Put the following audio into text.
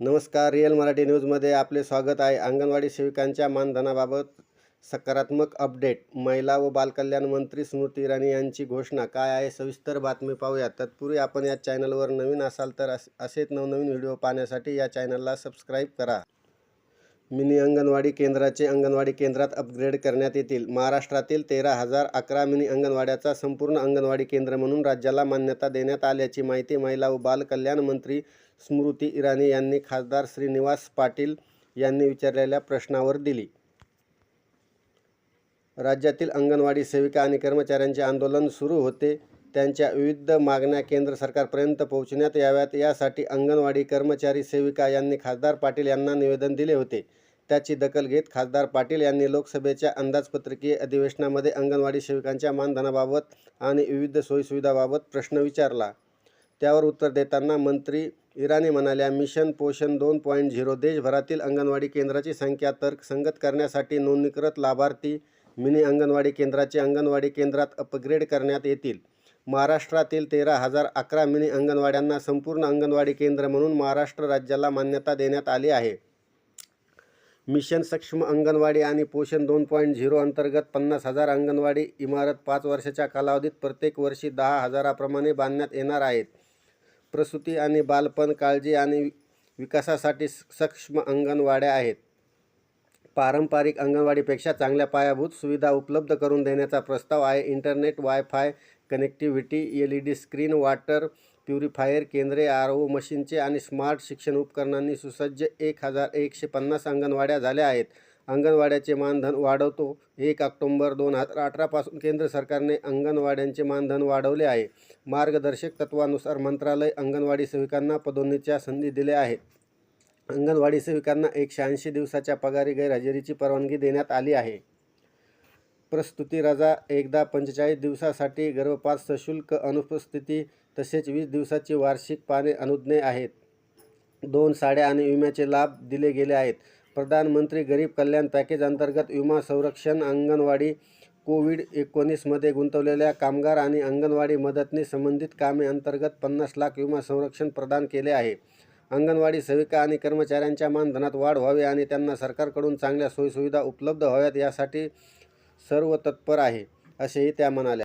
नमस्कार रिअल मराठी न्यूजमध्ये आपले स्वागत आहे. अंगणवाडी सेविकांच्या मानधनाबाबत सकारात्मक अपडेट. महिला व बालकल्याण मंत्री स्मृती इराणी यांची घोषणा. काय आहे? सविस्तर बातमी पाहूया. तत्पूर्वी आपण या चॅनलवर नवीन असाल तर अस असेच नवनवीन व्हिडिओ पाहण्यासाठी या चॅनलला सबस्क्राईब करा. मिनी अंगणवाडी केंद्राचे अंगणवाडी केंद्रात अपग्रेड करण्यात येतील. महाराष्ट्रातील तेरा हजार अकरा मिनी अंगणवाड्याचा संपूर्ण अंगणवाडी केंद्र म्हणून राज्याला मान्यता देण्यात आल्याची माहिती महिला व बालकल्याण मंत्री स्मृती इराणी यांनी खासदार श्रीनिवास पाटील यांनी विचारलेल्या प्रश्नावर दिली. राज्यातील अंगणवाडी सेविका आणि कर्मचाऱ्यांचे आंदोलन सुरू होते. त्यांच्या विविध मागण्या केंद्र सरकारपर्यंत पोहोचण्यात याव्यात. यासाठी अंगणवाडी कर्मचारी सेविका यांनी खासदार पाटील यांना निवेदन दिले होते. त्याची दखल घेत खासदार पाटील यांनी लोकसभेच्या अंदाजपत्रकीय अधिवेशनामध्ये अंगणवाडी सेविकांच्या मानधनाबाबत आणि विविध सोयीसुविधाबाबत प्रश्न विचारला. त्यावर उत्तर देताना मंत्री इराणी म्हणाल्या मिशन पोषण दोन पॉईंट झिरो देशभरातील अंगणवाडी केंद्राची संख्या तर्कसंगत करण्यासाठी नोंदणीकृत लाभार्थी मिनी अंगणवाडी केंद्राचे अंगणवाडी केंद्रात अपग्रेड करण्यात येतील. महाराष्ट्रातील तेरा हजार अकरा मिनी अंगणवाड्यांना संपूर्ण अंगणवाडी केंद्र म्हणून महाराष्ट्र राज्याला मान्यता देण्यात आली आहे. मिशन सक्षम अंगणवाडी आणि पोषण दोन पॉईंट झिरो अंतर्गत पन्नास हजार अंगणवाडी इमारत पाच वर्षाच्या कालावधीत प्रत्येक वर्षी दहा हजाराप्रमाणे बांधण्यात येणार आहेत. प्रसूती आणि बालपण काळजी आणि विकासासाठी सक्षम अंगणवाड्या आहेत. पारंपरिक अंगणवाडीपेक्षा चांगल्या पायाभूत सुविधा उपलब्ध करून देण्याचा प्रस्ताव आहे. Internet wifi connectivity L E D screen water purifier केंद्रे आर ओ मशीनचे आणि स्मार्ट शिक्षण उपकरणांनी सुसज्ज एक हजार एकशे पन्नास अंगणवाड्या झाल्या आहेत. अंगणवाड्याचे मानधन वाढवतो. एक ऑक्टोंबर दोन हजार अठरापासून केंद्र सरकारने अंगणवाड्यांचे मानधन वाढवले आहे. मार्गदर्शक तत्वानुसार मंत्रालय अंगणवाडी सेविकांना पदोन्नतीच्या संधी दिल्या आहेत. अंगणवाडी सेविकांना एकशे ऐंशी दिवसाच्या पगारी गैरहजेरीची परवानगी देण्यात आली आहे. प्रस्तुती रजा एकदा पंचेचाळीस दिवसासाठी गर्भपात सशुल्क अनुपस्थिती तसेच वीस दिवसाची वार्षिक पाने अनुज्ञे आहेत. दोन साड्या आणि विम्याचे लाभ दिले गेले आहेत. प्रधानमंत्री गरीब कल्याण पॅकेज अंतर्गत विमा संरक्षण अंगणवाडी कोविड एकोणीसमध्ये गुंतवलेल्या कामगार आणि अंगणवाडी मदतने संबंधित कामे अंतर्गत पन्नास लाख विमा संरक्षण प्रदान केले आहे. अंगणवाडी सेविका आणि कर्मचाऱ्यांच्या मानधनात वाढ व्हावी आणि त्यांना सरकारकडून चांगल्या सोयीसुविधा उपलब्ध व्हाव्यात यासाठी सर्व तत्पर आहे असेही त्या म्हणाल्या.